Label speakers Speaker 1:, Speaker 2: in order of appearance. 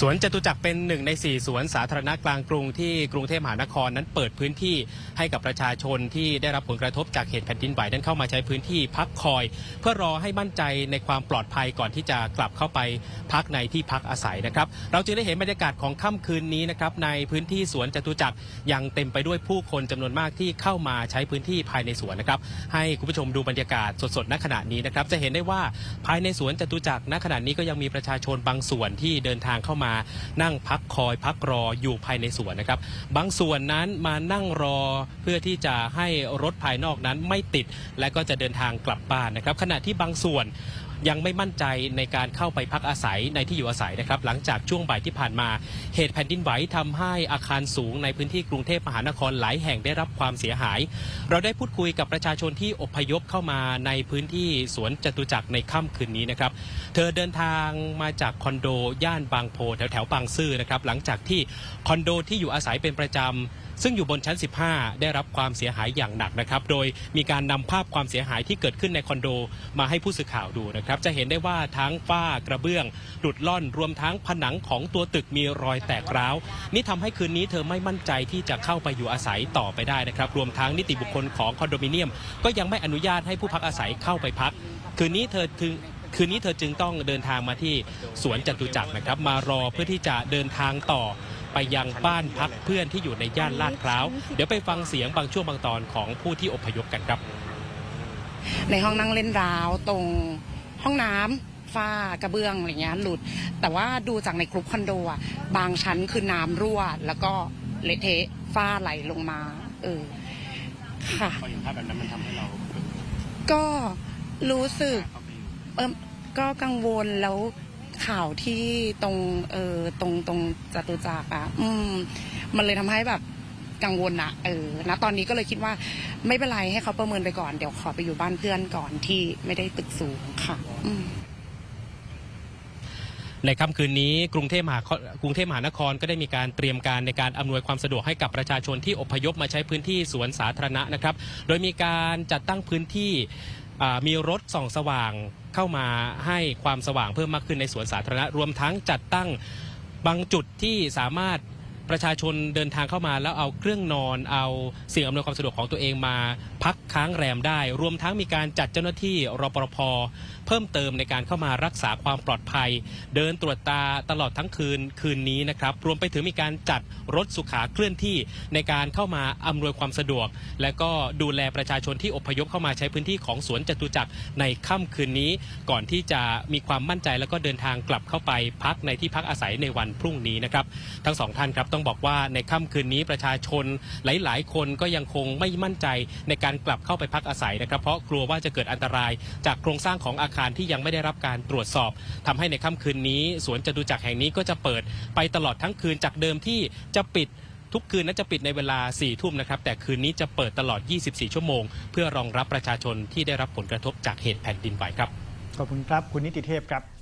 Speaker 1: สวนจตุจักรเป็นหนึ่งในสี่สวนสาธารณะกลางกรุงที่กรุงเทพมหานครนั้นเปิดพื้นที่ให้กับประชาชนที่ได้รับผลกระทบจากเหตุแผ่นดินไหวนั้นเข้ามาใช้พื้นที่พักคอย เพื่อรอให้มั่นใจในความปลอดภัยก่อนที่จะกลับเข้าไปพักในที่พักอาศัยนะครับ เราจึงได้เห็นบรรยากาศของค่ำคืนนี้นะครับในพื้นที่สวนจตุจักรยังเต็มไปด้วยผู้คนจำนวนมากที่เข้ามาใช้พื้นที่ภายในสวนนะครับ ให้คุณผู้ชมดูบรรยากาศสดๆณขณะนี้นะครับจะเห็นได้ว่าภายในสวนจตุจักรณขณะนี้ก็ยังมีประชาชนบางส่วนที่เดินทางเข้ามานั่งพักคอยพักรออยู่ภายในสวนนะครับ บางส่วนนั้นมานั่งรอเพื่อที่จะให้รถภายนอกนั้นไม่ติด และก็จะเดินทางกลับบ้านนะครับ ขณะที่บางส่วน ยังไม่มั่นใจในการเข้าไปพักอาศัยในที่อยู่อาศัยนะครับ หลังจากช่วงบ่ายที่ผ่านมา เหตุแผ่นดินไหวทำให้อาคารสูงในพื้นที่กรุงเทพมหานครหลายแห่งได้รับความเสียหาย เราได้พูดคุยกับประชาชนที่อพยพเข้ามาในพื้นที่สวนจตุจักรในค่ำคืนนี้นะครับ เธอเดินทางมาจากคอนโดย่านบางโพแถวแถวบางซื่อนะครับ หลังจากที่คอนโดที่อยู่อาศัยเป็นประจำ ซึ่งอยู่บนชั้น 15 ได้รับความเสียหายอย่างหนักนะครับ โดยมีการนำภาพความเสียหายที่เกิดขึ้นในคอนโดมาให้ผู้สื่อข่าวดูนะครับ จะเห็นได้ว่าทั้งฝ้ากระเบื้องหลุดล่อนรวมทั้งผนังของตัวตึกมีรอยแตกร้าว นี่ทำให้คืนนี้เธอไม่มั่นใจที่จะเข้าไปอยู่อาศัยต่อไปได้นะครับ รวมทั้งนิติบุคคลของคอนโดมิเนียม ก็ยังไม่อนุญาตให้ผู้พักอาศัยเข้าไปพัก คืนนี้เธอถึงคืนนี้เธอจึงต้องเดินทางมาที่สวนจตุจักรนะครับ มารอเพื่อที่จะเดินทางต่อ ไปยังบ้านพักเพื่อนที่อยู่ในย่านลาดพร้าว เดี๋ยวไปฟังเสียงบางช่วงบางตอนของผู้ที่อพยพกันครับ
Speaker 2: ในห้องนั่งเล่นราวตรงห้องน้ำฝ้ากระเบื้องอะไรเงี้ยหลุด แต่ว่าดูจากในกรุ๊ปคอนโดอะบางชั้นคือน้ำรั่ว แล้วก็เละเทะฝ้าไหลลงมา เออ ค่ะ
Speaker 1: พอเห็นภาพแบบนั้นมันทำให้เรา
Speaker 2: ก็รู้สึก เออก็กังวลแล้ว ข่าวที่ตรงเออตรงตรงจตุจักรอะอืม มันเลยทำให้แบบกังวลอะเออณตอนนี้ก็เลยคิดว่าไม่เป็นไรให้เขาประเมินไปก่อนเดี๋ยวขอไปอยู่บ้านเพื่อนก่อนที่ไม่ได้ตึกสูงค่ะ อืม
Speaker 1: ในค่ำคืนนี้กรุงเทพมหานครกรุงเทพมหานครก็ได้มีการเตรียมการในการอำนวยความสะดวกให้กับประชาชนที่อพยพมาใช้พื้นที่สวนสาธารณะนะครับ โดยมีการจัดตั้งพื้นที่อ่ามีรถส่องสว่าง เข้ามาให้ความสว่างเพิ่มมากขึ้นในสวนสาธารณะรวมทั้งจัดตั้งบางจุดที่สามารถ ประชาชนเดินทางเข้ามาแล้วเอาเครื่องนอน เอาสิ่งอำนวยความสะดวกของตัวเองมา พักค้างแรมได้ รวมทั้งมีการจัดเจ้าหน้าที่รปภเพิ่มเติมในการเข้ามารักษาความปลอดภัย เดินตรวจตาตลอดทั้งคืนคืนนี้นะครับ รวมไปถึงมีการจัดรถสุขาเคลื่อนที่ในการเข้ามาอำนวยความสะดวก และก็ดูแลประชาชนที่อพยพเข้ามาใช้พื้นที่ของสวนจตุจักรในค่ำคืนนี้ ก่อนที่จะมีความมั่นใจแล้วก็เดินทางกลับเข้าไปพักในที่พักอาศัยในวันพรุ่งนี้นะครับ ทั้งสองท่านครับต้องบอกว่าในค่ำคืนนี้ประชาชนหลาย ๆ คนก็ยังคงไม่มั่นใจในการกลับเข้าไปพักอาศัยนะครับ เพราะกลัวว่าจะเกิดอันตรายจากโครงสร้างของอาคารที่ยังไม่ได้รับการตรวจสอบทำให้ในค่ำคืนนี้ สวนจตุจักรแห่งนี้ก็จะเปิดไปตลอดทั้งคืนจากเดิมที่จะปิดทุกคืนนั้นจะปิดในเวลา4ี่ทุ่มนะครับ แต่คืนนี้จะเปิดตลอด 24 ชั่วโมง เพื่อรองรับประชาชนที่ได้รับผลกระทบจากเหตุแผ่นดินไหวครับ
Speaker 3: ขอบคุณครับ คุณนิติเทพครับ